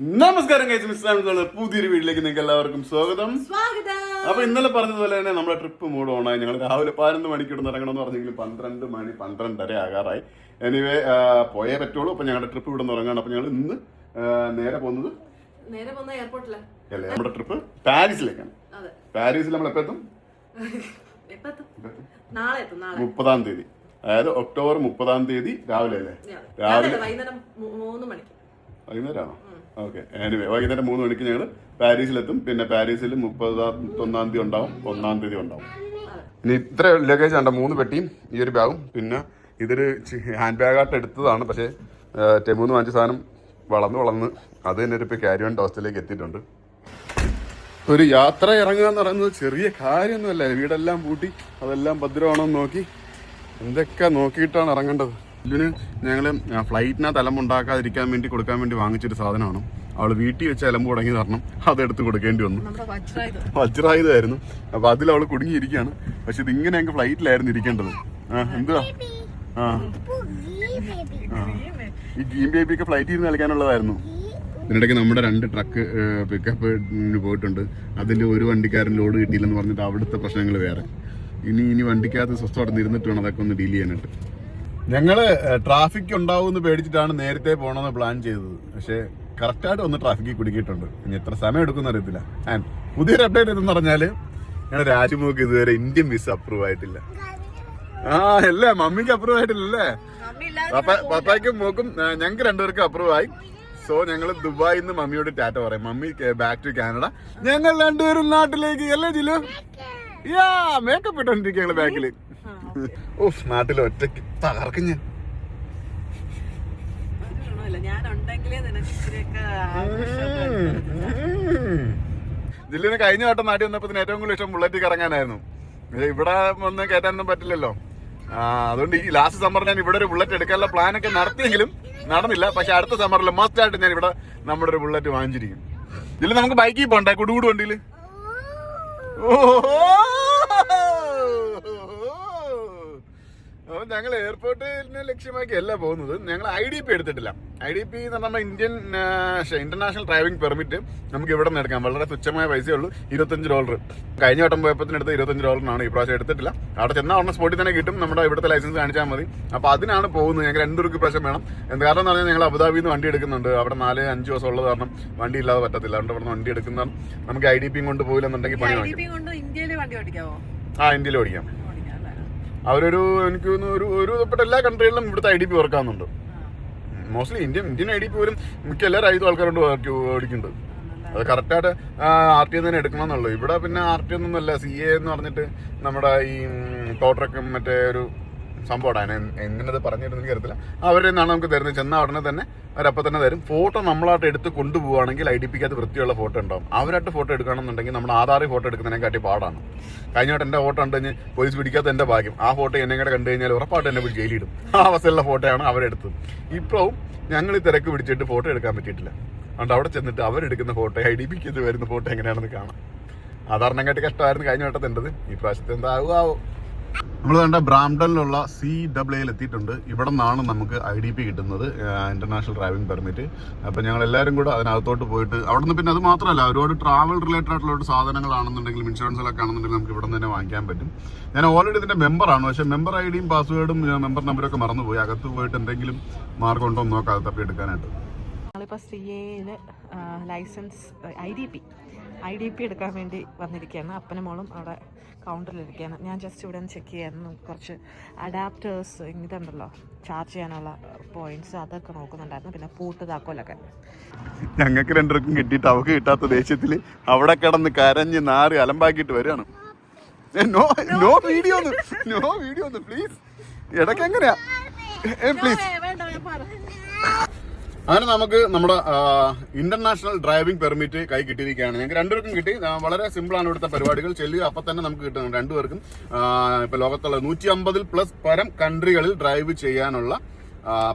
നമസ്കാരം കഴിച്ച് മിസ്ലാമിലുള്ള പുതിയൊരു വീട്ടിലേക്ക് നിങ്ങൾക്ക് എല്ലാവർക്കും സ്വാഗതം. സ്വാഗതം. അപ്പൊ ഇന്നലെ പറഞ്ഞതുപോലെ തന്നെ നമ്മുടെ ട്രിപ്പ് മൂഡ് ഓണായി ഞങ്ങൾ രാവിലെ പതിനൊന്ന് മണിക്ക് ഇവിടുന്ന് ഇറങ്ങണം എന്ന് പറഞ്ഞെങ്കിൽ പന്ത്രണ്ട് മണി പന്ത്രണ്ടര ആകാറായി. എനിവേ പോയേ പറ്റുള്ളൂ. അപ്പൊ ഞങ്ങളുടെ ട്രിപ്പ് ഇവിടെ നിന്ന് ഇറങ്ങണം. അപ്പൊ ഞങ്ങൾ ഇന്ന് നേരെ പോകുന്നത് നേരെ പോകുന്ന എയർപോർട്ടിലാണ് അല്ലേ? നമ്മുടെ ട്രിപ്പ് പാരീസിലേക്കാണ്. പാരീസിൽ നമ്മൾ എപ്പോൾ എത്തും? എപ്പോ എത്തും? മുപ്പതാം തീയതി. അതായത് ഒക്ടോബർ മുപ്പതാം തീയതി രാവിലെ അല്ലേ? രാവിലെ വൈകുന്നേരം മൂന്ന് മണിക്ക്. വൈകുന്നേരമാണോ? ഓക്കെ എനിവേ വൈകുന്നേരം മൂന്ന് മണിക്ക് ഞങ്ങൾ പാരീസിലെത്തും. പിന്നെ പാരീസിൽ മുപ്പത്തൊന്നാം തീയതി ഉണ്ടാവും ഒന്നാം തീയതി ഉണ്ടാവും. ഇനി ഇത്ര ലഗേജ് ഉണ്ട് മൂന്ന് പെട്ടിയും ഈ ഒരു ബാഗും പിന്നെ ഇതൊരു ഹാൻഡ് ബാഗായിട്ട് എടുത്തതാണ്. പക്ഷേ ടെമൂന്ന് വാങ്ങിച്ച സാധനം വളർന്ന് വളർന്ന് അത് തന്നെ ഇപ്പോൾ ക്യാരി ഓൺ ഹോസ്റ്റലിലേക്ക് എത്തിയിട്ടുണ്ട്. ഒരു യാത്ര ഇറങ്ങുക എന്ന് പറയുന്നത് ചെറിയ കാര്യമൊന്നുമല്ല. വീടെല്ലാം പൂട്ടി അതെല്ലാം ഭദ്രമാണോന്ന് നോക്കി. എന്തൊക്കെ നോക്കിയിട്ടാണ് ഇറങ്ങേണ്ടത്? ഇതിന് ഞങ്ങൾ ഫ്ലൈറ്റിനകത്ത് അലമ്പുണ്ടാക്കാതിരിക്കാൻ വേണ്ടി കൊടുക്കാൻ വേണ്ടി വാങ്ങിച്ചൊരു സാധനമാണ്. അവൾ വീട്ടിൽ വെച്ച് അലമ്പ് തുടങ്ങി തരണം അതെടുത്ത് കൊടുക്കേണ്ടി വന്നു. വജ്രായുധമായിരുന്നു. അപ്പൊ അതിൽ അവൾ കുടുങ്ങിയിരിക്കുകയാണ്. പക്ഷെ ഇതിങ്ങനെ ഞങ്ങൾക്ക് ഫ്ലൈറ്റിലായിരുന്നു ഇരിക്കേണ്ടത്. എന്തുവാ? ആ. ആ. ഈ ഗീം ബേബിക്ക് ഫ്ലൈറ്റിൽ ഇരുന്ന് കളിക്കാനുള്ളതായിരുന്നു. ഇതിനിടയ്ക്ക് നമ്മുടെ രണ്ട് ട്രക്ക് പിക്കപ്പ് പോയിട്ടുണ്ട്. അതിൽ ഒരു വണ്ടിക്കാരൻ ലോഡ് കിട്ടിയില്ലെന്ന് പറഞ്ഞിട്ട് അവിടുത്തെ പ്രശ്നങ്ങൾ വേറെ. ഇനി ഇനി വണ്ടിക്കകത്ത് സ്വസ്ഥമായിട്ട് ഇരുന്നിട്ട് വേണം അതൊക്കെ ഒന്ന് ഡീൽ ചെയ്യാനായിട്ട്. ഞങ്ങൾ ട്രാഫിക് ഉണ്ടാവും എന്ന് പേടിച്ചിട്ടാണ് നേരത്തെ പോകണമെന്ന് പ്ലാൻ ചെയ്തത്. പക്ഷേ കറക്റ്റായിട്ട് ഒന്ന് ട്രാഫിക്കിൽ കുടുക്കിയിട്ടുണ്ട്. ഇനി എത്ര സമയം എടുക്കുമെന്ന് അറിയത്തില്ല ആൻഡ് പുതിയൊരു അപ്ഡേറ്റ് എന്ന് പറഞ്ഞാൽ ഞങ്ങളുടെ രാജ്മുഖ് ഇതുവരെ ഇന്ത്യൻ വിസ അപ്രൂവ് ആയിട്ടില്ല. ആ അല്ലേ? മമ്മിക്ക് അപ്രൂവ് ആയിട്ടില്ലല്ലേ? പപ്പായ്ക്കും മോക്കും ഞങ്ങൾക്ക് രണ്ടുപേർക്കും അപ്രൂവ് ആയി. സോ ഞങ്ങൾ ദുബായിൽ നിന്ന് മമ്മിയോട് ടാറ്റ പറയും. മമ്മി ബാക്ക് ടു കാനഡ ഞങ്ങൾ രണ്ടുപേരും നാട്ടിലേക്ക് അല്ലേ ജിലു? യാ മേക്കപ്പ് ഇട്ടോണ്ടിരിക്കുക ഞങ്ങൾ ബാക്കിൽ ഓ നാട്ടിൽ ഒറ്റയ്ക്ക് തകർക്കും ഞാൻ ജില്ലുവിന് കഴിഞ്ഞ വട്ടം നാട്ടി വന്നപ്പോൾ ഏറ്റവും കൂടുതൽ ഇഷ്ടം ബുള്ളറ്റ് കറങ്ങാനായിരുന്നു. ഇവിടെ വന്ന് കയറ്റാനൊന്നും പറ്റില്ലല്ലോ. ആ അതുകൊണ്ട് ഈ ലാസ്റ്റ് സമ്മറിൽ ഞാൻ ഇവിടെ ഒരു ബുള്ളറ്റ് എടുക്കാനുള്ള പ്ലാൻ ഒക്കെ നടത്തിയെങ്കിലും നടന്നില്ല. പക്ഷെ അടുത്ത സമ്മറിൽ മസ്റ്റ് ആയിട്ട് ഞാൻ ഇവിടെ നമ്മുടെ ഒരു ബുള്ളറ്റ് വാങ്ങിച്ചിരിക്കും ഇതിൽ നമുക്ക് ബൈക്കിൽ പോണ്ടേ? കുടുകൂട് വണ്ടിയിൽ അപ്പോൾ ഞങ്ങൾ എയർപോർട്ടിനെ ലക്ഷ്യമാക്കിയല്ല പോകുന്നത്. ഞങ്ങൾ ഐ ഡി പി എടുത്തിട്ടില്ല. ഐ ഡി പി എന്ന് പറഞ്ഞാൽ ഇന്ത്യൻ ഇന്റർനാഷണൽ ഡ്രൈവിംഗ് പെർമിറ്റ് നമുക്ക് ഇവിടെ നിന്ന് എടുക്കാം. വളരെ തുച്ഛമായ പൈസയേ ഉള്ളൂ. ഇരുപത്തഞ്ച് ഡോളർ കഴിഞ്ഞ വട്ടം പോയപ്പോഴത്തിനടുത്ത് ഇരുപത്തഞ്ച് ഡോളറിനാണ് ഈ പ്രാവശ്യം എടുത്തിട്ടില്ല. അവിടെ ചെന്നാൽ ഉടനെ സ്പോട്ടിൽ തന്നെ കിട്ടും. നമ്മുടെ ഇവിടുത്തെ ലൈസൻസ് കാണിച്ചാൽ മതി. അപ്പോൾ അതിനാണ് പോകുന്നത്. ഞങ്ങൾ ഞങ്ങൾക്ക് രണ്ടുപേർക്ക് പ്രാവശ്യം വേണം. എന്ത് കാരണം എന്ന് പറഞ്ഞാൽ ഞങ്ങൾ അബുദാബിയിൽ നിന്ന് വണ്ടി എടുക്കുന്നുണ്ട്. അവിടെ നാല് അഞ്ച് ദിവസം ഉള്ളത് കാരണം വണ്ടി ഇല്ലാതെ പറ്റത്തില്ല. അതുകൊണ്ട് അവിടെ നിന്ന് വണ്ടി എടുക്കുന്നതാണ്. നമുക്ക് ഐ ഡി പിയും കൊണ്ട് പോയില്ലെന്നുണ്ടെങ്കിൽ പണി ആ ഇന്ത്യയിൽ ഓടിക്കാം. അല്ലേ അവരൊരു എനിക്ക് തോന്നുന്നു ഒരു ഒരു വിധപ്പെട്ട എല്ലാ കൺട്രികളിലും ഇവിടുത്തെ I D P വർക്കാവുന്നുണ്ട്. Mostly Indian Indian I D P പോലും മിക്ക എല്ലാ രാജ്യത്തും ആൾക്കാരുണ്ട് വർക്ക് ഓടിക്കുന്നുണ്ട്. അത് കറക്റ്റായിട്ട് ആർ ടി തന്നെ എടുക്കണം എന്നുള്ളൂ ഇവിടെ പിന്നെ ആർ ടി ഒന്നും അല്ല സി എ എന്ന് പറഞ്ഞിട്ട് നമ്മുടെ ഈ ടോട്ടറൊക്കെ മറ്റേ ഒരു സംഭവമാണ്. എങ്ങനെ പറഞ്ഞിരുന്നു കരുത്തില്ല അവരിൽ നിന്നാണ് നമുക്ക് തരുന്നത്. ചെന്ന ഉടനെ തന്നെ അവരപ്പം തന്നെ തരും. ഫോട്ടോ നമ്മളായിട്ട് എടുത്ത് കൊണ്ടുപോവുകയാണെങ്കിൽ ഐ ഡി പിക്ക് അത് വൃത്തിയുള്ള ഫോട്ടോ ഉണ്ടാവും. അവരായിട്ട് ഫോട്ടോ എടുക്കണമെന്നുണ്ടെങ്കിൽ നമ്മൾ ആധാറിൽ ഫോട്ടോ എടുക്കുന്നതിനെക്കാട്ടി പാടാണ്. കഴിഞ്ഞോട്ട് എന്റെ ഫോട്ടോ ഉണ്ട് കഴിഞ്ഞ് പോലീസ് പിടിക്കാത്ത എന്റെ ഭാഗ്യം. ആ ഫോട്ടോ എന്നെ കൂടെ കണ്ടു കഴിഞ്ഞാൽ ഉറപ്പായിട്ട് എന്നെ പിടിച്ച് ജയിലിടും ആ അവസ്ഥയുള്ള ഫോട്ടോയാണ് അവരെടുത്തത്. ഇപ്പോഴും ഞങ്ങൾ ഈ തിരക്ക് പിടിച്ചിട്ട് ഫോട്ടോ എടുക്കാൻ പറ്റിയിട്ടില്ല. അതുകൊണ്ട് അവിടെ ചെന്നിട്ട് അവരെടുക്കുന്ന ഫോട്ടോ ഐ ഡി പിക്ക് ഇത് വരുന്ന ഫോട്ടോ എങ്ങനെയാണെന്ന് കാണാം. ആധാറിനെക്കാട്ടി കഷ്ടമായിരുന്നു കഴിഞ്ഞ വട്ടത്തിന്റെത് ഈ പ്രാവശ്യത്തെ എന്താകുമാവോ നമ്മൾ കണ്ട ബ്രാംഡനിലുള്ള സി ഡബ്ല്യു എയിൽ എത്തിയിട്ടുണ്ട്. ഇവിടെ നിന്നാണ് നമുക്ക് ഐ ഡി പി കിട്ടുന്നത് ഇന്റർനാഷണൽ ഡ്രൈവിംഗ് പെർമിറ്റ് അപ്പം ഞങ്ങൾ എല്ലാവരും കൂടെ അതിനകത്തോട്ട് പോയിട്ട് അവിടെ നിന്ന് പിന്നെ അത് മാത്രമല്ല ഒരുപാട് ട്രാവൽ റിലേറ്റഡ് ആയിട്ടുള്ള ഒരു സാധനങ്ങളാണെന്നുണ്ടെങ്കിലും ഇൻഷുറൻസിലൊക്കെ ആണെന്നുണ്ടെങ്കിൽ നമുക്ക് ഇവിടെ തന്നെ വാങ്ങിക്കാൻ പറ്റും. ഞാൻ ഓൾറെഡി ഇതിന്റെ മെമ്പറാണ് പക്ഷേ മെമ്പർ ഐ ഡിയും പാസ്വേഡും മെമ്പർ നമ്പറൊക്കെ മറന്നുപോയി. അകത്ത് പോയിട്ട് എന്തെങ്കിലും മാർഗം ഉണ്ടോ എന്ന് നോക്കാം അത് തപ്പിയെടുക്കാനായിട്ട്. ഞങ്ങളിപ്പോൾ C licence I D P I D P എടുക്കാൻ വേണ്ടി വന്നിരിക്കുകയാണ്. അപ്പനും മോളും അവിടെ കൗണ്ടറിലിരിക്കുകയാണ് ഞാൻ ജസ്റ്റ് ഇവിടെ നിന്ന് ചെക്ക് ചെയ്യാൻ കുറച്ച് അഡാപ്റ്റേഴ്സ് ഇതുണ്ടല്ലോ ചാർജ് ചെയ്യാനുള്ള പോയിന്റ്സ് അതൊക്കെ നോക്കുന്നുണ്ടായിരുന്നു. പിന്നെ പൂട്ട് താക്കോലൊക്കെ. ഞങ്ങൾക്ക് രണ്ടുപേർക്കും കിട്ടിയിട്ട് അവക്ക് കിട്ടാത്ത ദേഷ്യത്തിൽ അവിടെ കിടന്ന് കരഞ്ഞ് നാറി അലമ്പാക്കിയിട്ട് വരികയാണ്. No no video no video please ഇടയ്ക്ക് എങ്ങനെയാ? പ്ലീസ് അങ്ങനെ നമുക്ക് നമ്മുടെ ഇന്റർനാഷണൽ ഡ്രൈവിംഗ് പെർമിറ്റ് കൈ കിട്ടിയിരിക്കുകയാണ്. ഞങ്ങൾക്ക് രണ്ടുപേർക്കും കിട്ടി. വളരെ സിമ്പിൾ ആണ് ഇവിടുത്തെ പരിപാടികൾ. ചെല്ലുക അപ്പം തന്നെ നമുക്ക് കിട്ടുന്നുണ്ട് രണ്ടുപേർക്കും. ഇപ്പം ലോകത്തുള്ള നൂറ്റി അമ്പതിൽ പ്ലസ് പരം കൺട്രികളിൽ ഡ്രൈവ് ചെയ്യാനുള്ള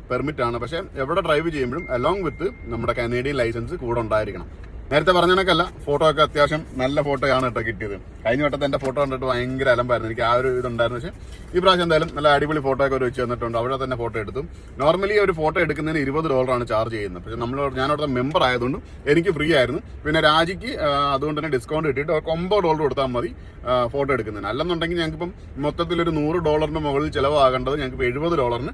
പെർമിറ്റാണ് പക്ഷെ എവിടെ ഡ്രൈവ് ചെയ്യുമ്പോഴും അലോങ് വിത്ത് നമ്മുടെ കനേഡിയൻ ലൈസൻസ് കൂടെ ഉണ്ടായിരിക്കണം. നേരത്തെ പറഞ്ഞനക്കല്ല ഫോട്ടോ ഒക്കെ അത്യാവശ്യം നല്ല ഫോട്ടോയാണ് കേട്ടോ കിട്ടിയത്. കഴിഞ്ഞ വട്ടത്തെ എന്റെ ഫോട്ടോ കണ്ടിട്ട് ഭയങ്കര അലമ്പായിരുന്നു. എനിക്ക് ആ ഒരു ഇതുണ്ടായിരുന്നു. പക്ഷേ ഈ പ്രാവശ്യം എന്തായാലും നല്ല അടിപൊളി ഫോട്ടോ ഒക്കെ ഒരു വെച്ച് തന്നിട്ടുണ്ട്. അവിടെ തന്നെ ഫോട്ടോ എടുത്തു. നോർമലി ഒരു ഫോട്ടോ എടുക്കുന്നതിന് ഇരുപത് ഡോളറാണ് ചാർജ് ചെയ്യുന്നത്. പക്ഷേ നമ്മൾ ഞാൻ അവിടുത്തെ മെമ്പർ ആയതുകൊണ്ട് എനിക്ക് ഫ്രീ ആയിരുന്നു. പിന്നെ രാജിക്ക് അതുകൊണ്ട് തന്നെ ഡിസ്കൗണ്ട് കിട്ടിയിട്ട് അവർക്ക് ഒമ്പത് ഡോളർ കൊടുത്താൽ മതി ഫോട്ടോ എടുക്കുന്നതിന്. അല്ലെന്നുണ്ടെങ്കിൽ ഞങ്ങൾക്കിപ്പം മൊത്തത്തിൽ ഒരു നൂറ് ഡോളറിന് മുകളിൽ ചിലവാകേണ്ടത് ഞങ്ങൾക്ക് എഴുപത് ഡോളറിന്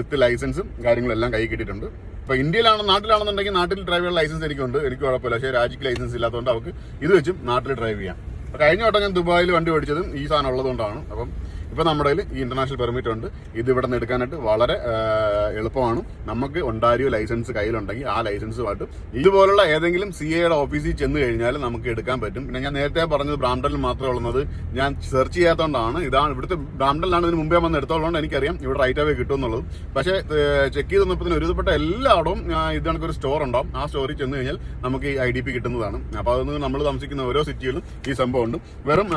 വിത്ത് ലൈസൻസും കാര്യങ്ങളെല്ലാം കൈ കിട്ടിയിട്ടുണ്ട്. ഇപ്പൊ ഇന്ത്യയിലാണ് നാട്ടിലാണെന്നുണ്ടെങ്കിൽ നാട്ടിൽ ഡ്രൈവ് ചെയ്യാൻ ലൈസൻസ് എനിക്കുണ്ട്. എനിക്ക് കുഴപ്പമില്ല. പക്ഷേ രാജിക്ക് ലൈസൻസ് ഇല്ലാത്തതുകൊണ്ട് അവർക്ക് ഇത് വെച്ചും നാട്ടിൽ ഡ്രൈവ് ചെയ്യാം. കഴിഞ്ഞ വട്ടം ഞാൻ ദുബായിൽ വണ്ടി ഓടിച്ചതും ഈ സാധനം ഉള്ളതുകൊണ്ടാണ്. അപ്പം ഇപ്പൊ നമ്മുടെ കയ്യിൽ ഈ ഇന്റർനാഷണൽ പെർമിറ്റ് ഉണ്ട്. ഇത് ഇവിടെ നിന്ന് എടുക്കാനായിട്ട് വളരെ എളുപ്പമാണ്. നമുക്ക് ഒണ്ടാരിയോ ലൈസൻസ് കയ്യിലുണ്ടെങ്കിൽ ആ ലൈസൻസുമായിട്ട് ഇതുപോലുള്ള ഏതെങ്കിലും സി എയുടെ ഓഫീസിൽ ചെന്ന് കഴിഞ്ഞാൽ നമുക്ക് എടുക്കാൻ പറ്റും. പിന്നെ ഞാൻ നേരത്തെ പറഞ്ഞത് ബ്രാംഡലിൽ മാത്രമേ ഉള്ളത് ഞാൻ സെർച്ച് ചെയ്യാത്തതുകൊണ്ടാണ് ഇതാണ് ഇവിടുത്തെ ബ്രാംഡലിലാണ് ഇതിന് മുമ്പേ വന്ന് എടുത്തോളുകൊണ്ട് എനിക്കറിയാം. ഇവിടെ റൈറ്റ് അവേ കിട്ടും എന്നുള്ളത്. പക്ഷേ ചെക്ക് ചെയ്ത് വന്നപ്പോൾ ഒരുവിധപ്പെട്ട എല്ലായിടവും ഇത് കണക്കൊരു സ്റ്റോർ ഉണ്ടാവും. ആ സ്റ്റോറിൽ ചെന്ന് കഴിഞ്ഞാൽ നമുക്ക് ഈ ഐ ഡി പി കിട്ടുന്നതാണ്. അപ്പോൾ അതൊന്ന് നമ്മൾ താമസിക്കുന്ന ഓരോ സിറ്റിയിലും ഈ സംഭവം ഉണ്ട്. വെറും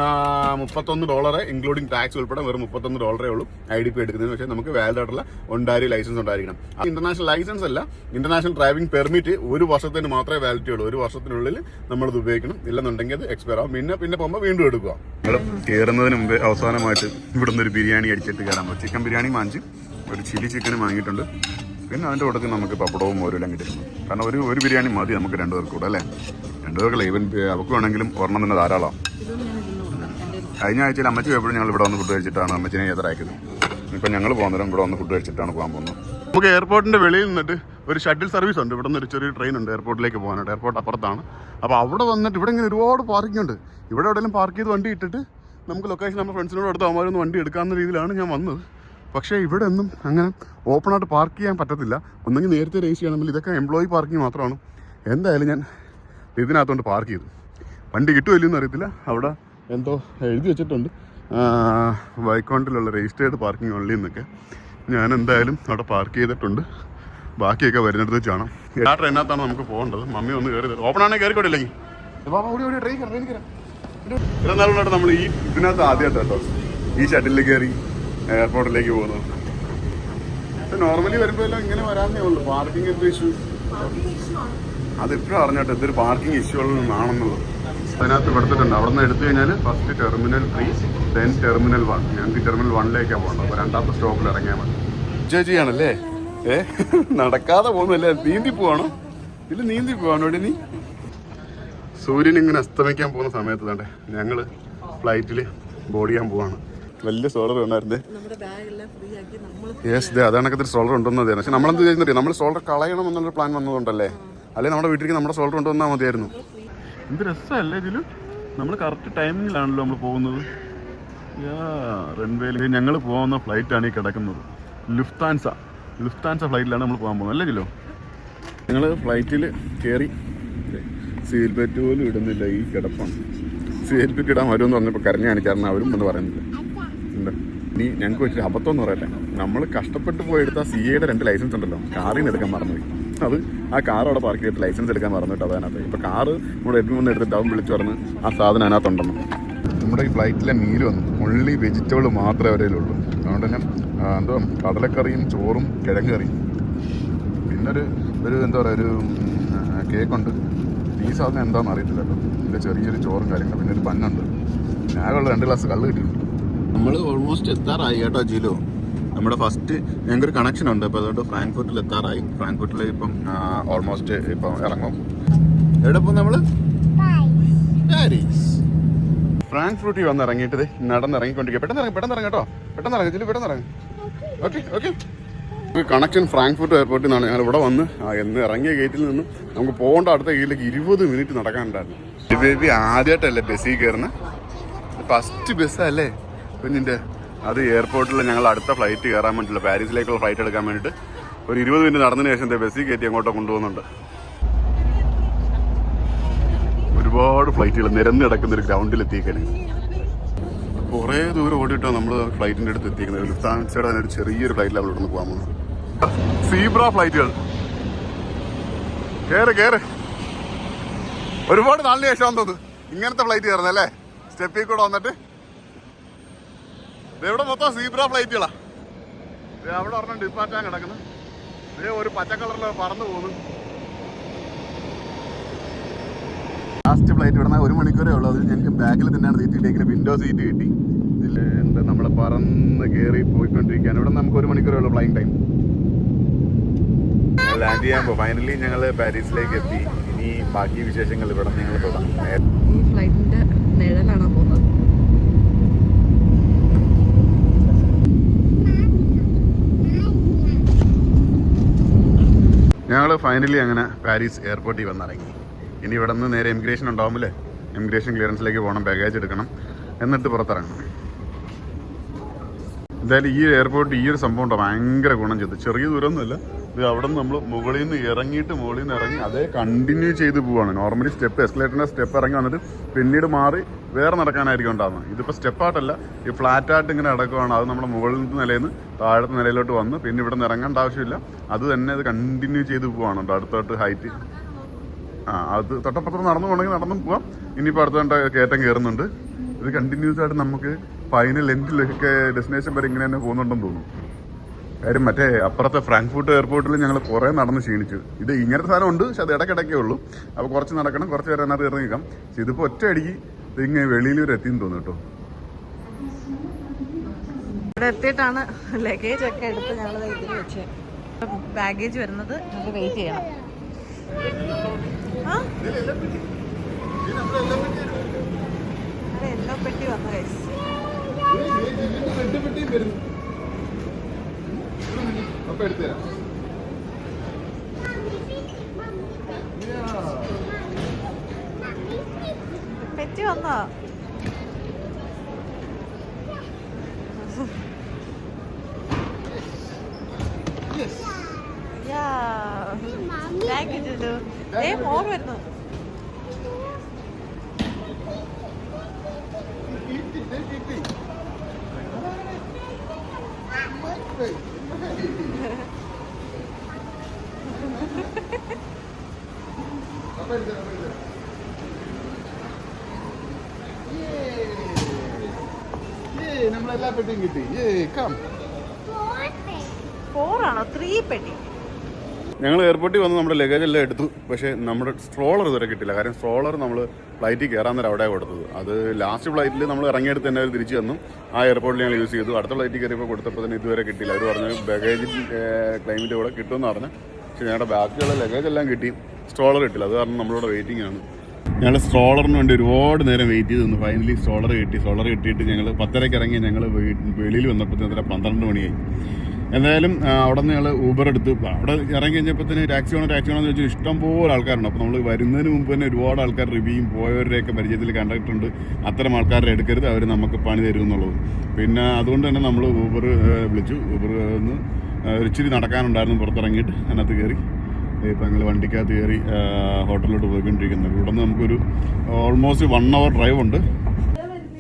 മുപ്പത്തൊന്ന് ഡോളറെ ഇൻക്ലൂഡിംഗ് ടാക്സ് ഉൾപ്പെടെ വെറും മുപ്പത്തൊന്ന് ഡോളറേ ഉള്ളൂ ഐ ഡി പി എടുക്കുന്നതിന്. പക്ഷേ നമുക്ക് വാലിഡ് ആയിട്ടുള്ള ഒണ്ടാരി ലൈസൻസ് ഉണ്ടായിരിക്കണം. ആ ഇന്റർനാഷണൽ ലൈസൻസ് അല്ല ഇന്റർനാഷണൽ ഡ്രൈവിംഗ് പെർമിറ്റ് ഒരു വർഷത്തിന് മാത്രമേ വാലിറ്റി ഉള്ളൂ. ഒരു വർഷത്തിനുള്ളിൽ നമ്മളത് ഉപയോഗിക്കണം. ഇല്ലെന്നുണ്ടെങ്കിൽ അത് എക്സ്പയർ ആവും. പിന്നെ പിന്നെ പോകുമ്പോൾ വീണ്ടും എടുക്കുക. നമ്മൾ കയറുന്നതിന് മുമ്പ് അവസാനമായിട്ട് ഇവിടെ നിന്ന് ഒരു ബിരിയാണി അടിച്ചിട്ട് കയറാൻ പറ്റും ചിക്കൻ ബിരിയാണി വാങ്ങിച്ച് ഒരു ചില്ലി ചിക്കനും വാങ്ങിയിട്ടുണ്ട്. പിന്നെ അതിന്റെ കൂട്ടത്തിൽ നമുക്ക് പപ്പടവും മോരെല്ലാം കിട്ടുന്നു കാരണം ഒരു ഒരു ബിരിയാണി മതി നമുക്ക് രണ്ടുപേർക്ക് കൂടെ അല്ലേ? രണ്ടുപേർക്കല്ല ഈവൻ അവർക്ക് വേണമെങ്കിലും ഒരെണ്ണം തന്നെ ധാരാളം കഴിഞ്ഞ ആഴ്ചയിൽ അമ്മച്ചി എപ്പോഴും ഞങ്ങൾ ഇവിടെ വന്ന് ഫുഡ് കഴിച്ചിട്ടാണ് അമ്മച്ചിനെ എതിരാക്കിയത് ഇപ്പം ഞങ്ങൾ പോകുന്നേരം ഇവിടെ വന്ന് ഫുഡ് കഴിച്ചിട്ടാണ് പോകാൻ പോകുന്നത്. നമുക്ക് എയർപോർട്ടിന്റെ വെളിയിൽ നിന്നിട്ട് ഒരു ഷട്ടിൽ സർവീസ് ഉണ്ട്. ഇവിടെ നിന്ന് ഒരു ചെറിയ ട്രെയിൻ ഉണ്ട് എയർപോർട്ടിലേക്ക് പോകാനായിട്ട്. എയർപോർട്ട് അപ്പുറത്താണ്. അപ്പോൾ അവിടെ വന്നിട്ട് ഇവിടെ ഇങ്ങനെ ഒരുപാട് പാർക്കിംഗ് ഉണ്ട്. ഇവിടെ എവിടെയെങ്കിലും പാർക്ക് ചെയ്ത് വണ്ടി ഇട്ടിട്ട് നമുക്ക് ലൊക്കേഷൻ നമ്മുടെ ഫ്രണ്ട്സിനോട് അടുത്ത് അവന്മാരൊന്ന് വണ്ടി എടുക്കാവുന്ന രീതിയിലാണ് ഞാൻ വന്നത്. പക്ഷേ ഇവിടെ ഒന്നും അങ്ങനെ ഓപ്പണായിട്ട് പാർക്ക് ചെയ്യാൻ പറ്റത്തില്ല. ഒന്നെങ്കിൽ നേരത്തെ രജിസ്റ്റർ ചെയ്യണമെങ്കിൽ ഇതൊക്കെ എംപ്ലോയി പാർക്കിംഗ് മാത്രമാണ്. എന്തായാലും ഞാൻ ഇതിനകത്തോണ്ട് പാർക്ക് ചെയ്തു. വണ്ടി കിട്ടുമല്ലോ എന്ന് അറിയത്തില്ല. അവിടെ എന്തോ എഴുതി വെച്ചിട്ടുണ്ട്. വൈക്കോണ്ടിലുള്ള രജിസ്റ്റേർഡ് പാർക്കിംഗ് ഉള്ളി എന്നൊക്കെ. ഞാൻ എന്തായാലും അവിടെ പാർക്ക് ചെയ്തിട്ടുണ്ട്. ബാക്കിയൊക്കെ വരുന്നിടത്ത് വെച്ച് കാണാം. ആ ട്രെയിനകത്താണ് നമുക്ക് പോകേണ്ടത്. മമ്മി ഒന്ന് കയറി തരും. ഓപ്പൺ ആണെങ്കിൽ കയറിക്കോട്ടില്ലെങ്കിൽ ഓടി ഓടി ട്രെയിൻ കയറി ട്രെയിൻ കയറാം. നമ്മൾ ഈ ഇതിനകത്ത് ആദ്യമായിട്ട് കേട്ടോ ഈ ഷട്ടിലിൽ കയറി എയർപോർട്ടിലേക്ക് പോകുന്നത്. നോർമലി വരുമ്പോൾ എല്ലാം ഇങ്ങനെ വരാനേ ഉള്ളൂ. പാർക്കിംഗ് എന്ത് ഇഷ്യൂ അതിപ്പോഴും അറിഞ്ഞോട്ടെ ഇതൊരു പാർക്കിംഗ് ഇഷ്യൂ ആണെന്നുള്ളത് അതിനകത്ത് കൊടുത്തിട്ടുണ്ട് അവിടെ നിന്ന് എടുത്തു കഴിഞ്ഞാൽ first terminal three then terminal one ഞങ്ങൾക്ക് ടെർമിനൽ വണ്ണിലേക്കാണ് പോകേണ്ടത്. അപ്പോൾ രണ്ടാമത്തെ സ്റ്റോപ്പിൽ ഇറങ്ങിയാൽ മതി. ചേച്ചിയാണല്ലേ ഏ? നടക്കാതെ പോകുന്നല്ലേ? നീന്തി പോവാണോ? ഇല്ല നീന്തി പോവാണോ ഇവിടെ നീ? സൂര്യൻ ഇങ്ങനെ അസ്തമിക്കാൻ പോകുന്ന സമയത്ത് തന്നെ ഞങ്ങൾ ഫ്ലൈറ്റിൽ ബോർഡ് ചെയ്യാൻ പോവാണ്. വലിയ സോളർ ഉണ്ടായിരുന്നേ നമ്മുടെ ബാഗെല്ലാം ഫ്രീ ആക്കി നമ്മൾ യെസ് അതാണ് അതാണൊക്കെ സോളർ ഉണ്ടെന്ന് മതിയായിരുന്നു പക്ഷെ നമ്മളെന്ത് ചെയ്യുന്നറിയാം? നമ്മൾ സോളർ കളയണം എന്നുള്ള പ്ലാൻ വന്നതുകൊണ്ടല്ലേ? അല്ലെങ്കിൽ നമ്മുടെ വീട്ടിലേക്ക് നമ്മുടെ സോളർ കൊണ്ടുവന്നാൽ മതിയായിരുന്നു. എന്ത് രസമല്ലേ ഇതിൽ നമ്മൾ കറക്റ്റ് ടൈമിങ്ങിലാണല്ലോ നമ്മൾ പോകുന്നത്. റൺവേയിൽ ഞങ്ങൾ പോകുന്ന ഫ്ലൈറ്റാണ് ഈ കിടക്കുന്നത്. ലുഫ്താൻസ ലുഫ്താൻസ ഫ്ലൈറ്റിലാണ് നമ്മൾ പോകാൻ പോകുന്നത്. അല്ലേ ജിലോ? ഞങ്ങൾ ഫ്ലൈറ്റിൽ കയറി സീൽ ബെൽറ്റ് പോലും ഇടുന്നില്ല ഈ കിടപ്പാണ്. സീൽ ബെൽറ്റ് ഇടാൻ വരുമെന്ന് പറഞ്ഞപ്പോൾ കരഞ്ഞു കാണിക്കാറുണ്ട് അവരും എന്ന് പറയുന്നില്ല. ഉണ്ട് ഇനി ഞങ്ങൾക്ക് വെച്ചിട്ട് അബദ്ധം എന്ന് പറയട്ടെ. നമ്മൾ കഷ്ടപ്പെട്ട് പോയെടുത്താൽ സി എയുടെ രണ്ട് ലൈസൻസ് ഉണ്ടല്ലോ. കാറിൽ നിന്ന് എടുക്കാൻ മറന്നുപോയി. അത് ആ കാർ അവിടെ പാർക്ക് ചെയ്തിട്ട് ലൈസൻസ് എടുക്കാൻ മറന്നിട്ട് അതിനകത്ത്. ഇപ്പോൾ കാറ് നമ്മുടെ എഡ്മിൻ വന്ന് എടുത്തിട്ട് അവൻ വിളിച്ചു പറഞ്ഞ് ആ സാധനം അതിനകത്തുണ്ടെന്ന്. നമ്മുടെ ഈ ഫ്ലൈറ്റിലെ മീൽ വന്നു. ഉള്ളി വെജിറ്റബിൾ മാത്രമേ അവരേലുള്ളൂ അതുകൊണ്ട് തന്നെ എന്തോ കടലക്കറിയും ചോറും കിഴങ്ങ് കറിയും പിന്നൊരു ഒരു ഒരു എന്താ പറയുക ഒരു കേക്കുണ്ട്. ഈ സാധനം എന്താണെന്ന് അറിയത്തില്ല കേട്ടോ. ഇതിന്റെ ചെറിയൊരു ചോറും കാര്യങ്ങളും. പിന്നെ ഒരു പന്നുണ്ട് ഞാനുള്ള രണ്ട് ഗ്ലാസ് കള്ള് കിട്ടിയിട്ടുണ്ട്. നമ്മൾ ഓൾമോസ്റ്റ് എത്താറായി കേട്ടോ ജിലോ. നമ്മുടെ ഫസ്റ്റ് ഞങ്ങൾക്കൊരു കണക്ഷൻ ഉണ്ട്. അപ്പോൾ അതുകൊണ്ട് ഫ്രാങ്ക്ഫർട്ടിൽ എത്താറായി ഫ്രാങ്ക്ഫർട്ടിൽ ഇപ്പം ഓൾമോസ്റ്റ് ഇപ്പം ഇറങ്ങും. എവിടെ പോകും നമ്മൾ പാരീസ്. ഫ്രാങ്ക്ഫർട്ടിൽ വന്ന് ഇറങ്ങിയിട്ട് നടന്നിറങ്ങിക്കൊണ്ടിരിക്കുക. പെട്ടെന്ന് ഇറങ്ങി പെട്ടെന്ന് ഇറങ്ങട്ടോ പെട്ടെന്ന് ഇറങ്ങി പെട്ടെന്ന് ഇറങ്ങി. ഓക്കെ ഓക്കെ കണക്ഷൻ ഫ്രാങ്ക്ഫർട്ട് എയർപോർട്ടിൽ നിന്നാണ്. ഞങ്ങൾ ഇവിടെ വന്ന് എന്ന് ഇറങ്ങിയ ഗേറ്റിൽ നിന്നും നമുക്ക് പോകേണ്ട അടുത്ത ഗേറ്റിലേക്ക് ഇരുപത് മിനിറ്റ് നടക്കാനുണ്ടായിരുന്നു. ബേബി ആദ്യമായിട്ടല്ലേ ബസ്സിൽ കയറുന്നത് ഫസ്റ്റ് ബസ്സല്ലേ കുഞ്ഞിന്റെ അത് എയർപോർട്ടിൽ ഞങ്ങൾ അടുത്ത ഫ്ലൈറ്റ് കയറാൻ വേണ്ടിയില്ല പാരീസിലേക്കുള്ള ഫ്ലൈറ്റ് എടുക്കാൻ വേണ്ടിയിട്ട് ഒരു ഇരുപത് മിനിറ്റ് നടന്നതിന് ശേഷം ബസ്സിൽ കയറ്റി അങ്ങോട്ട് കൊണ്ടുപോകുന്നുണ്ട്. ഒരുപാട് ഫ്ലൈറ്റുകൾ നിരന്ന് കിടക്കുന്ന ഒരു ഗ്രൗണ്ടിൽ എത്തിയേക്കാണ് കുറേ ദൂരം ഓടിയിട്ടാണ് നമ്മൾ ഫ്ലൈറ്റിന്റെ അടുത്ത് എത്തിക്കുന്നത് ലുഫ്താൻസയുടെ തന്നെ ഒരു ചെറിയൊരു ഫ്ലൈറ്റിൽ അവിടെ നിന്ന് പോകാൻ സീബ്ര ഫ്ലൈറ്റുകൾ. കേറ് കേറ്. ഒരുപാട് നാളിന് ശേഷം തോന്നുന്നു. ഇങ്ങനത്തെ ഫ്ലൈറ്റ് കയറുന്നല്ലേ സ്റ്റെപ്പിൽ കൂടെ വന്നിട്ട് ഇവിടെ മൊത്തം സീബ്ര ഫ്ലൈറ്റുകളാ അവിടെ ഒരെണ്ണം ഡിപ്പാറ്റാൻ കിടക്കുന്നു. ഇതേ ഒരു പച്ച കളറിൽ പറന്നു പോകുന്നു ലാസ്റ്റ് ഫ്ലൈറ്റ് ഇവിടുന്ന് ഒരു മണിക്കൂറേ ഉള്ളൂ. അതിൽ ഞങ്ങൾക്ക് ബാക്കിൽ തന്നെയാണ് സീറ്റ് കിട്ടിയെങ്കിൽ വിൻഡോ സീറ്റ് കിട്ടി. ഇതിൽ എന്താ നമ്മൾ പറന്ന് കയറി പോയിക്കൊണ്ടിരിക്കുകയാണ്. ഇവിടെ നമുക്ക് ഒരു മണിക്കൂറേ ഉള്ളൂ ഫ്ലൈങ് ടൈം ലാൻഡ് ചെയ്യാൻ ഫൈനലി ഞങ്ങൾ പാരീസിലേക്ക് എത്തി. ഇനി ബാക്കി വിശേഷങ്ങൾ ഇവിടെ ഞങ്ങൾ തുടങ്ങും ഈ ഫ്ലൈറ്റിന്റെ നിഴലാണ് പോകുന്നത് ഞങ്ങൾ ഫൈനലി അങ്ങനെ പാരീസ് എയർപോർട്ടിൽ വന്നിറങ്ങി. ഇനി ഇവിടെ നിന്ന് നേരെ ഇമിഗ്രേഷൻ ഉണ്ടാവുമല്ലേ ഇമിഗ്രേഷൻ ക്ലിയറൻസിലേക്ക് പോകണം ബാഗേജ് എടുക്കണം എന്നിട്ട് പുറത്തിറങ്ങണം. എന്തായാലും ഈ എയർപോർട്ട് ഈ ഒരു സംഭവം ഉണ്ടോ? ഭയങ്കര ഗുണം ചെയ്തു. ചെറിയ ദൂരമൊന്നുമല്ല. ഇത് അവിടെ നമ്മൾ മുകളിൽ നിന്ന് ഇറങ്ങിയിട്ട് മുകളിൽ നിന്ന് ഇറങ്ങി അതേ കണ്ടിന്യൂ ചെയ്ത് പോവാണ്. നോർമലി സ്റ്റെപ്പ് എസ്കലേറ്ററിന്റെ സ്റ്റെപ്പ് ഇറങ്ങി വന്നിട്ട് പിന്നീട് മാറി വേറെ നടക്കാനായിരിക്കും ഉണ്ടാകുന്നത് ഇതിപ്പോൾ സ്റ്റെപ്പായിട്ടല്ല ഈ ഫ്ലാറ്റായിട്ട് ഇങ്ങനെ അടക്കുവാണ് അത് നമ്മുടെ മുകളിൽ നിന്ന് നിലയിൽ നിന്ന് താഴത്തെ നിലയിലോട്ട് വന്ന് പിന്നെ ഇവിടെ നിന്ന് ഇറങ്ങേണ്ട ആവശ്യമില്ല. അത് തന്നെ അത് കണ്ടിന്യൂ ചെയ്ത് പോവാണ് കേട്ടോ അടുത്തോട്ട് ഹൈറ്റ് ആ അത് തൊട്ടപ്പുറത്ത് നടന്നു പോകണമെങ്കിൽ നടന്നും പോവാം. ഇനിയിപ്പോൾ അടുത്തോട്ട് കയറ്റം കയറുന്നുണ്ട്. ഇത് കണ്ടിന്യൂസ് ആയിട്ട് നമുക്ക് ഫൈനൽ എൻഡിലൊക്കെ ഡെസ്റ്റിനേഷൻ വരെ ഇങ്ങനെ തന്നെ പോകുന്നുണ്ടെന്ന് തോന്നുന്നു. കാര്യം മറ്റേ അപ്പുറത്തെ ഫ്രാങ്ക്ഫൂട്ട് എയർപോർട്ടിൽ ഞങ്ങൾ കുറേ നടന്ന് ക്ഷീണിച്ചു ഇത് ഇങ്ങനത്തെ സാധനം ഉണ്ട് പക്ഷെ അത് ഇടയ്ക്കിടയ്ക്കേ ഉള്ളൂ അപ്പോൾ കുറച്ച് നടക്കണം കുറച്ച് നേരം അതിനകത്ത് കയറി നിൽക്കാം പക്ഷെ ഇതിപ്പോൾ ഒറ്റ അടിക്ക് ഇത് ഇങ്ങനെ വെളിയിൽ ഒരു എത്തിയെന്ന് തോന്നുന്നു കേട്ടോ ഇവിടെ എത്തിയിട്ടാണ് ലഗേജ് ഒക്കെ എടുത്ത് ഞങ്ങൾ ഇതിൽ വെച്ച് ബാഗേജ് വരുന്നത് നമുക്ക് വെയിറ്റ് ചെയ്യണം എല്ലോ പെട്ടി വന്നു അപ്പോൾ എടുത്തുതരാം പെറ്റി വന്നോ? താങ്ക് യു ജിജു. ഏ മോർ വരുന്നു. നമ്മളെല്ലാ പെട്ടിയും കിട്ടി കം ത്രീ പെട്ടി ഞങ്ങൾ എയർപോർട്ടിൽ വന്ന് നമ്മുടെ ലഗേജ് എല്ലാം എടുത്തു. പക്ഷേ നമ്മുടെ സ്ട്രോളർ ഇതുവരെ കിട്ടില്ല കാരണം സ്ട്രോളർ നമ്മൾ ഫ്ലൈറ്റിൽ കയറാൻ നേരം അവിടെ കൊടുത്തത്. അത് ലാസ്റ്റ് ഫ്ലൈറ്റിൽ നമ്മൾ ഇറങ്ങിയെടുത്ത് തന്നെ അവർ തിരിച്ചു വന്നു ആ എയർപോർട്ടിൽ ഞങ്ങൾ യൂസ് ചെയ്തു. അടുത്ത ഫ്ലൈറ്റിൽ കയറിയപ്പോൾ കൊടുത്തപ്പോൾ തന്നെ ഇതുവരെ കിട്ടില്ല അവർ പറഞ്ഞു ബാഗേജ് ക്ലൈമിന്റെ കൂടെ കിട്ടുമെന്ന് പറഞ്ഞു. പക്ഷേ ഞങ്ങളുടെ ബാക്കിയുള്ള ലഗേജ് എല്ലാം കിട്ടി. സ്ട്രോളർ കിട്ടില്ല. അത് കാരണം നമ്മളിവിടെ വെയിറ്റിംഗ് ആണ്. ഞങ്ങൾ സ്ട്രോളറിന് വേണ്ടി ഒരുപാട് നേരം വെയിറ്റ് ചെയ്ത് ഫൈനലി സ്ട്രോളർ കിട്ടി. സ്ട്രോളർ കിട്ടിയിട്ട് ഞങ്ങൾ പത്തരയ്ക്ക് ഇറങ്ങി ഞങ്ങൾ വെളിയിൽ വന്നപ്പോഴത്തേന് പന്ത്രണ്ട് മണിയായി. എന്തായാലും അവിടെ നിന്ന് ഞങ്ങൾ ഊബർ എടുത്ത് അവിടെ ഇറങ്ങി കഴിഞ്ഞപ്പോഴത്തേന് ടാക്സി വേണോ ടാക്സി വേണമെന്ന് ചോദിച്ചാൽ ഇഷ്ടംപോലെ ആൾക്കാരുണ്ട്. അപ്പോൾ നമ്മൾ വരുന്നതിന് മുമ്പ് തന്നെ ഒരുപാട് ആൾക്കാർ റിവ്യൂയും പോയവരുടെയൊക്കെ പരിചയത്തിൽ കണ്ടിട്ടുണ്ട്. അത്തരം ആൾക്കാരെ എടുക്കരുത്. അവർ നമുക്ക് പണി തരും എന്നുള്ളത്. പിന്നെ അതുകൊണ്ട് തന്നെ നമ്മൾ ഊബർ വിളിച്ചു. ഊബർ ഒന്ന് ഒരിച്ചിരി നടക്കാനുണ്ടായിരുന്നു. പുറത്തിറങ്ങിയിട്ട് അതിനകത്ത് കയറി ഇപ്പം ഞങ്ങൾ വണ്ടിക്കകത്ത് കയറി ഹോട്ടലിലോട്ട് പോയിക്കൊണ്ടിരിക്കുന്നത് ഇവിടെ നിന്ന് നമുക്കൊരു ഓൾമോസ്റ്റ് വൺ അവർ ഡ്രൈവ് ഉണ്ട്.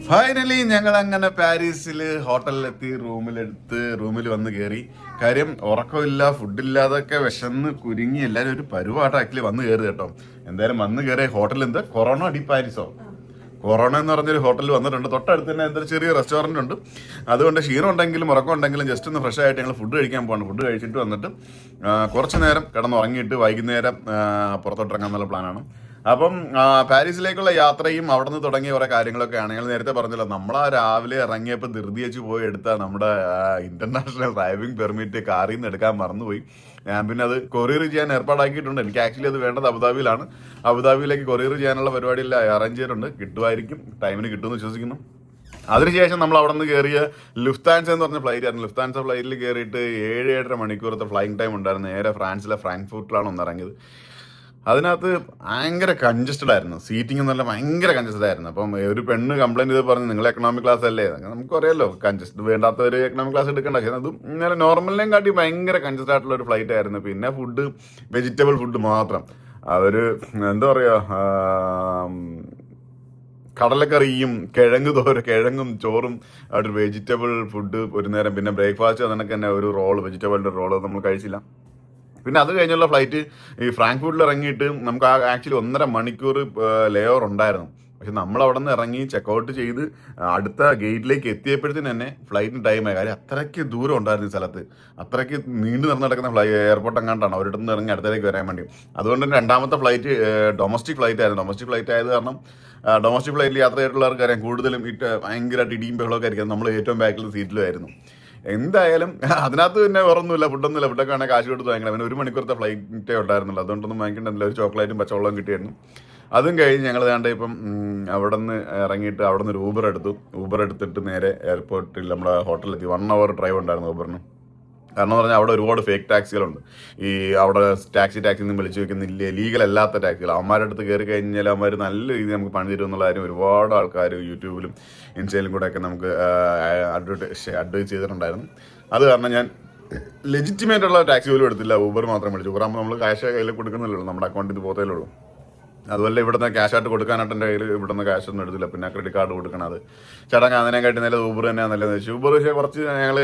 ഫൈനലി ഞങ്ങൾ അങ്ങനെ പാരീസിൽ ഹോട്ടലിലെത്തി റൂമിലെടുത്ത് റൂമിൽ വന്ന് കയറി. കാര്യം ഉറക്കമില്ല ഫുഡില്ലാതൊക്കെ വിശന്ന് കുരുങ്ങി എല്ലാവരും ഒരു പരുവാട്ട് ആക്ച്വലി വന്ന് കയറി കേട്ടോ. എന്തായാലും വന്ന് കയറിയ ഹോട്ടൽ എന്താ കൊറോണ അടി പാരീസോ. കൊറോണ എന്ന് പറഞ്ഞൊരു ഹോട്ടൽ വന്നിട്ടുണ്ട്. തൊട്ടടുത്ത് തന്നെ എന്തൊരു ചെറിയ റെസ്റ്റോറന്റ് ഉണ്ട്. അതുകൊണ്ട് ക്ഷീണം ഉണ്ടെങ്കിലും ഉറക്കം ഉണ്ടെങ്കിലും ജസ്റ്റ് ഒന്ന് ഫ്രഷ് ആയിട്ട് ഞങ്ങൾ ഫുഡ് കഴിക്കാൻ പോകണം ഫുഡ് കഴിച്ചിട്ട് വന്നിട്ട് കുറച്ച് നേരം കിടന്നുറങ്ങിയിട്ട് വൈകുന്നേരം പുറത്തോട്ടിറങ്ങാൻ എന്നുള്ള പ്ലാനാണ് അപ്പം പാരീസിലേക്കുള്ള യാത്രയും അവിടെ നിന്ന് തുടങ്ങിയ കുറെ കാര്യങ്ങളൊക്കെ ആണെങ്കിൽ നേരത്തെ പറഞ്ഞല്ലോ നമ്മൾ ആ രാവിലെ ഇറങ്ങിയപ്പോൾ ധൃതി വെച്ച് പോയി എടുത്ത നമ്മുടെ ഇന്റർനാഷണൽ ഡ്രൈവിംഗ് പെർമിറ്റ് കാറിൽ നിന്ന് എടുക്കാൻ മറന്നുപോയി. ഞാൻ പിന്നെ അത് കൊറിയർ ചെയ്യാൻ ഏർപ്പാടാക്കിയിട്ടുണ്ട്. എനിക്ക് ആക്ച്വലി അത് വേണ്ടത് അബുദാബിയിലാണ്. അബുദാബിയിലേക്ക് കൊറിയർ ചെയ്യാനുള്ള പരിപാടിയെല്ലാം അറേഞ്ച് ചെയ്തിട്ടുണ്ട്. കിട്ടുമായിരിക്കും. ടൈമിന് കിട്ടുമെന്ന് വിശ്വസിക്കുന്നു. അതിനുശേഷം നമ്മൾ അവിടെ നിന്ന് കയറിയ ലുഫ്താൻസ എന്ന് പറഞ്ഞ ഫ്ലൈറ്റ് ആയിരുന്നു. ലുഫ്താൻസ ഫ്ലൈറ്റിൽ കയറിയിട്ട് ഏഴ് ഏഴര മണിക്കൂറത്തെ ഫ്ലൈങ് ടൈം ഉണ്ടായിരുന്നു. നേരെ ഫ്രാൻസിലെ ഫ്രാങ്ക്ഫൂർട്ടിലാണ് ഒന്ന് ഇറങ്ങിയത്. അതിനകത്ത് ഭയങ്കര കൺജസ്റ്റഡ് ആയിരുന്നു. സീറ്റിംഗ് എന്നല്ല ഭയങ്കര കൺജസ്റ്റഡ് ആയിരുന്നു. അപ്പം ഒരു പെണ്ണ് കംപ്ലൈന്റ് ചെയ്ത് പറഞ്ഞു നിങ്ങൾ എക്കണോമിക് ക്ലാസ് അല്ലേ? നമുക്ക് അറിയാലോ. കൺജസ്റ്റഡ് വേണ്ടാത്ത ഒരു എക്കണോമിക് ക്ലാസ് എടുക്കേണ്ട. പക്ഷേ അതും ഇങ്ങനെ നോർമലിനെയും കാട്ടി ഭയങ്കര കൺജസ്റ്റഡ് ആയിട്ടുള്ള ഒരു ഫ്ലൈറ്റ് ആയിരുന്നു. പിന്നെ ഫുഡ് വെജിറ്റബിൾ ഫുഡ് മാത്രം. അവർ എന്താ പറയുക കടലക്കറിയും കിഴങ്ങ് തോര കിഴങ്ങും ചോറും അവിടെ വെജിറ്റബിൾ ഫുഡ് ഒരു നേരം പിന്നെ ബ്രേക്ക്ഫാസ്റ്റ് അതിനൊക്കെ തന്നെ ഒരു റോൾ വെജിറ്റബിളിന്റെ റോൾ നമ്മൾ കഴിച്ചില്ല. പിന്നെ അത് കഴിഞ്ഞുള്ള ഫ്ലൈറ്റ് ഈ ഫ്രാങ്ക്ഫൂട്ടിൽ ഇറങ്ങിയിട്ട് നമുക്ക് ആ ആക്ച്വലി ഒന്നര മണിക്കൂർ ലേ ഓവർ ഉണ്ടായിരുന്നു. പക്ഷെ നമ്മൾ അവിടെ നിന്ന് ഇറങ്ങി ചെക്കൗട്ട് ചെയ്ത് അടുത്ത ഗേറ്റിലേക്ക് എത്തിയപ്പോഴത്തേന് തന്നെ ഫ്ലൈറ്റിന് ടൈമായി കാര്യം അത്രയ്ക്ക് ദൂരം ഉണ്ടായിരുന്നു ഈ സ്ഥലത്ത്. അത്രയ്ക്ക് നീണ്ടു നിറഞ്ഞ് നടക്കുന്ന ഫ്ലൈ എയർപോർട്ട് എങ്ങാണ്ടാണ് അവരുടെ നിന്ന് ഇറങ്ങി അടുത്തേക്ക് വരാൻ വേണ്ടി. അതുകൊണ്ട് തന്നെ രണ്ടാമത്തെ ഫ്ലൈറ്റ് ഡൊമസ്റ്റിക് ഫ്ലൈറ്റ് ആയിരുന്നു. ഡൊമസ്റ്റിക് ഫ്ലൈറ്റ് ആയത് കാരണം ഡൊമസ്റ്റിക് ഫ്ലൈറ്റിൽ യാത്ര ചെയ്തിട്ടുള്ളവർക്ക് അറിയാം കൂടുതലും ഇട്ട് ഭയങ്കരമായിട്ട് ഇടിയും ബഹളമൊക്കെ ആയിരിക്കും. നമ്മൾ ഏറ്റവും ബാക്കിൽ സീറ്റിലുമായിരുന്നു എന്തായാലും അതിനകത്ത് പിന്നെ വേറൊന്നുമില്ല ഫുഡൊന്നുമില്ല ഫുഡൊക്കെ ആണെങ്കിൽ കാശ് കൊടുത്ത് വാങ്ങിക്കണം. പിന്നെ ഒരു മണിക്കൂറത്തെ ഫ്ലൈറ്റേ ഉണ്ടായിരുന്നുള്ളൂ. അതുകൊണ്ടൊന്നും വാങ്ങിക്കണ്ടില്ല. ഒരു ചോക്ലേറ്റും പച്ചവെള്ളവും കിട്ടിയായിരുന്നു അതും കഴിഞ്ഞ് ഞങ്ങൾ വേണ്ട ഇപ്പം അവിടെ നിന്ന് ഇറങ്ങിയിട്ട് അവിടെ നിന്ന് ഒരു ഊബർ എടുത്തു. ഊബർ എടുത്തിട്ട് നേരെ എയർപോർട്ടിൽ നമ്മുടെ ഹോട്ടലിലെത്തി വൺ അവർ ഡ്രൈവ് ഉണ്ടായിരുന്നു ഊബറിന് കാരണം പറഞ്ഞാൽ അവിടെ ഒരുപാട് ഫേക്ക് ടാക്സികളുണ്ട് ഈ അവിടെ ടാക്സി ടാക്സി ഒന്നും വിളിച്ചു വെക്കുന്നില്ല ലീഗൽ അല്ലാത്ത ടാക്സികൾ അവന്മാരുടെ അടുത്ത് കയറി കഴിഞ്ഞാൽ അവന്മാർ നല്ല രീതിയിൽ നമുക്ക് പണി തരും എന്നുള്ള കാര്യം ഒരുപാട് ആൾക്കാർ യൂട്യൂബിലും ഇൻസ്റ്റയിലും കൂടെ ഒക്കെ നമുക്ക് അഡ്വർട്ടൈസ് അഡ്വൈസ് ചെയ്തിട്ടുണ്ടായിരുന്നു. അത് കാരണം ഞാൻ ലെജിറ്റിമേറ്റ് ഉള്ള ടാക്സി പോലും എടുത്തില്ല. ഊബർ മാത്രം വിളിച്ചു ഊബർ ആകുമ്പോൾ നമ്മൾ കാശ് കയ്യിൽ കൊടുക്കുന്നില്ലല്ലോ നമ്മുടെ അക്കൗണ്ടിൽ നിന്ന് പോകത്തേ ഉള്ളൂ. അതുപോലെ ഇവിടുന്ന് ക്യാഷ് ആയിട്ട് കൊടുക്കാനായിട്ട് എന്റെ കയ്യിൽ ഇവിടുന്ന് ക്യാഷ് ഒന്നും എടുത്തില്ല. പിന്നെ ക്രെഡിറ്റ് കാർഡ് കൊടുക്കണം അത് ചേട്ടാ അതിനെക്കാട്ടി നല്ലത് ഊബർ തന്നെയാണ് നല്ലത്. വെച്ചു ഊബർ പക്ഷേ കുറച്ച് ഞങ്ങൾ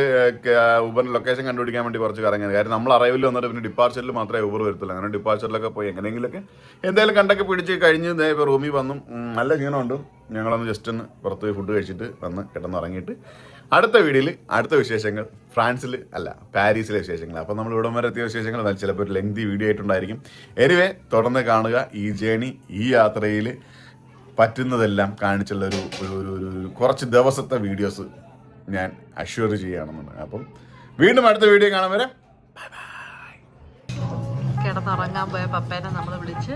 ഊബറിന്റെ ലൊക്കേഷൻ കണ്ടുപിടിക്കാൻ വേണ്ടി കുറച്ച് കറങ്ങിയത്. കാര്യം നമ്മൾ അറൈവിൽ വന്നിട്ട് പിന്നെ ഡിപ്പാർച്ചറിൽ മാത്രമേ ഊബർ വരത്തുള്ളൂ. അങ്ങനെ ഡിപ്പാർച്ചറിലൊക്കെ പോയി. എങ്ങനെയെങ്കിലൊക്കെ എന്തായാലും കണ്ടൊക്കെ പിടിച്ച് കഴിഞ്ഞ് ഇപ്പോൾ റൂമിൽ വന്നു. നല്ല ക്ഷീണമുണ്ട്. ഞങ്ങളൊന്ന് ജസ്റ്റ് ഒന്ന് പുറത്ത് പോയി ഫുഡ് കഴിച്ചിട്ട് വന്ന് കിടന്നുറങ്ങിയിട്ട് അടുത്ത വീഡിയോയിൽ അടുത്ത വിശേഷങ്ങൾ. ഫ്രാൻസിൽ അല്ല പാരീസിലെ വിശേഷങ്ങൾ. അപ്പോൾ നമ്മൾ ഇവിടം വരെ എത്തിയ വിശേഷങ്ങൾ എന്നാൽ ചിലപ്പോൾ ഒരു ലെങ്തി വീഡിയോ ആയിട്ടുണ്ടായിരിക്കും. എനിവേ തുടർന്ന് കാണുക ഈ ജേണി ഈ യാത്രയിൽ പറ്റുന്നതെല്ലാം കാണിച്ചുള്ള ഒരു ഒരു ഒരു കുറച്ച് ദിവസത്തെ വീഡിയോസ് ഞാൻ അഷ്യൂർ ചെയ്യുകയാണെന്നുണ്ട് അപ്പം വീണ്ടും അടുത്ത വീഡിയോ കാണാൻ വരെ. കിടന്നുറങ്ങാൻ പോയ പപ്പേനെ നമ്മൾ വിളിച്ച്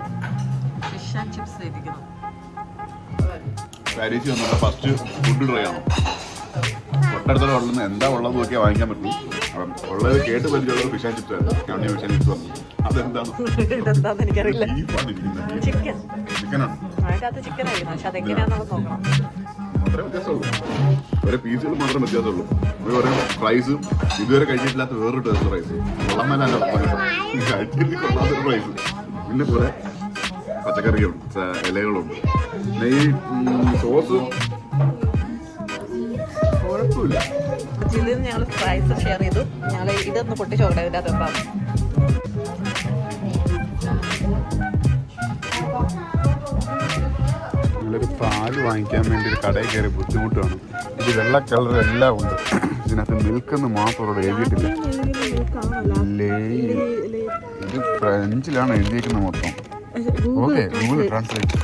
ഫിഷ് ആൻഡ് ചിപ്സ് ഇരിക്കുന്നു പാരീസിൽ ഫസ്റ്റ് ഫുഡ് ട്രൈ ആണ്? തൊട്ടടുത്തുള്ള ഉള്ളത് എന്താ ഉള്ളത് നോക്കിയാൽ വാങ്ങിക്കാൻ പറ്റും അപ്പം ഉള്ളത് കേട്ട് പരിചയമുള്ള ഫിഷ് ആൻഡ് ചിപ്സ് ആയിരുന്നു ഞാൻ ഫിഷ് ചിപ്സ് വന്നു അതെന്താണ് ഇതെന്താന്ന് എനിക്കറിയില്ല. ചിക്കൻ. ചിക്കനാണ്. അതിനകത്ത് ചിക്കൻ ആയിരുന്നു പക്ഷെ അതെങ്ങനെയാണെന്ന് നോക്കണം. മാത്രമേ വ്യത്യാസമുള്ളൂ. ഓരോ പീസുകൾ മാത്രമേ വ്യത്യാസമുള്ളൂ. ഒരു ഓരോ റൈസ് ഇതുവരെ കഴിച്ചിട്ടില്ലാത്ത വേറൊരു ടേസ്റ്റ് പ്രൈസ് വെള്ളമല്ല കഴിച്ചിട്ട് കൊള്ളാത്തൊരു പ്രൈസ് പിന്നെ കുറെ പച്ചക്കറികളുണ്ട് ഇലകളുണ്ട്. പിന്നെ ഈ സോസ് കുഴപ്പമില്ല നിന്ന് ഞങ്ങൾ പ്രൈസ് ഷെയർ ചെയ്തു. ഞങ്ങൾ ഇതൊന്ന് പൊട്ടിച്ച് നോക്കട്ടെ ഇതിന്റെ അതൊപ്പം എന്താണ് പാൽ വാങ്ങിക്കാൻ വേണ്ടി ഒരു കടയിൽ കയറി ബുദ്ധിമുട്ടാണ്. ഇത് വെള്ള കളർ എല്ലാം ഉണ്ട്. ഇതിനകത്ത് മിൽക്ക് എന്ന് മാത്രം ഇവിടെ എഴുതിയിട്ടില്ല. ഇത് ഫ്രഞ്ചിലാണ് എഴുതിയിരിക്കുന്നത് മൊത്തം. Okay Google translate.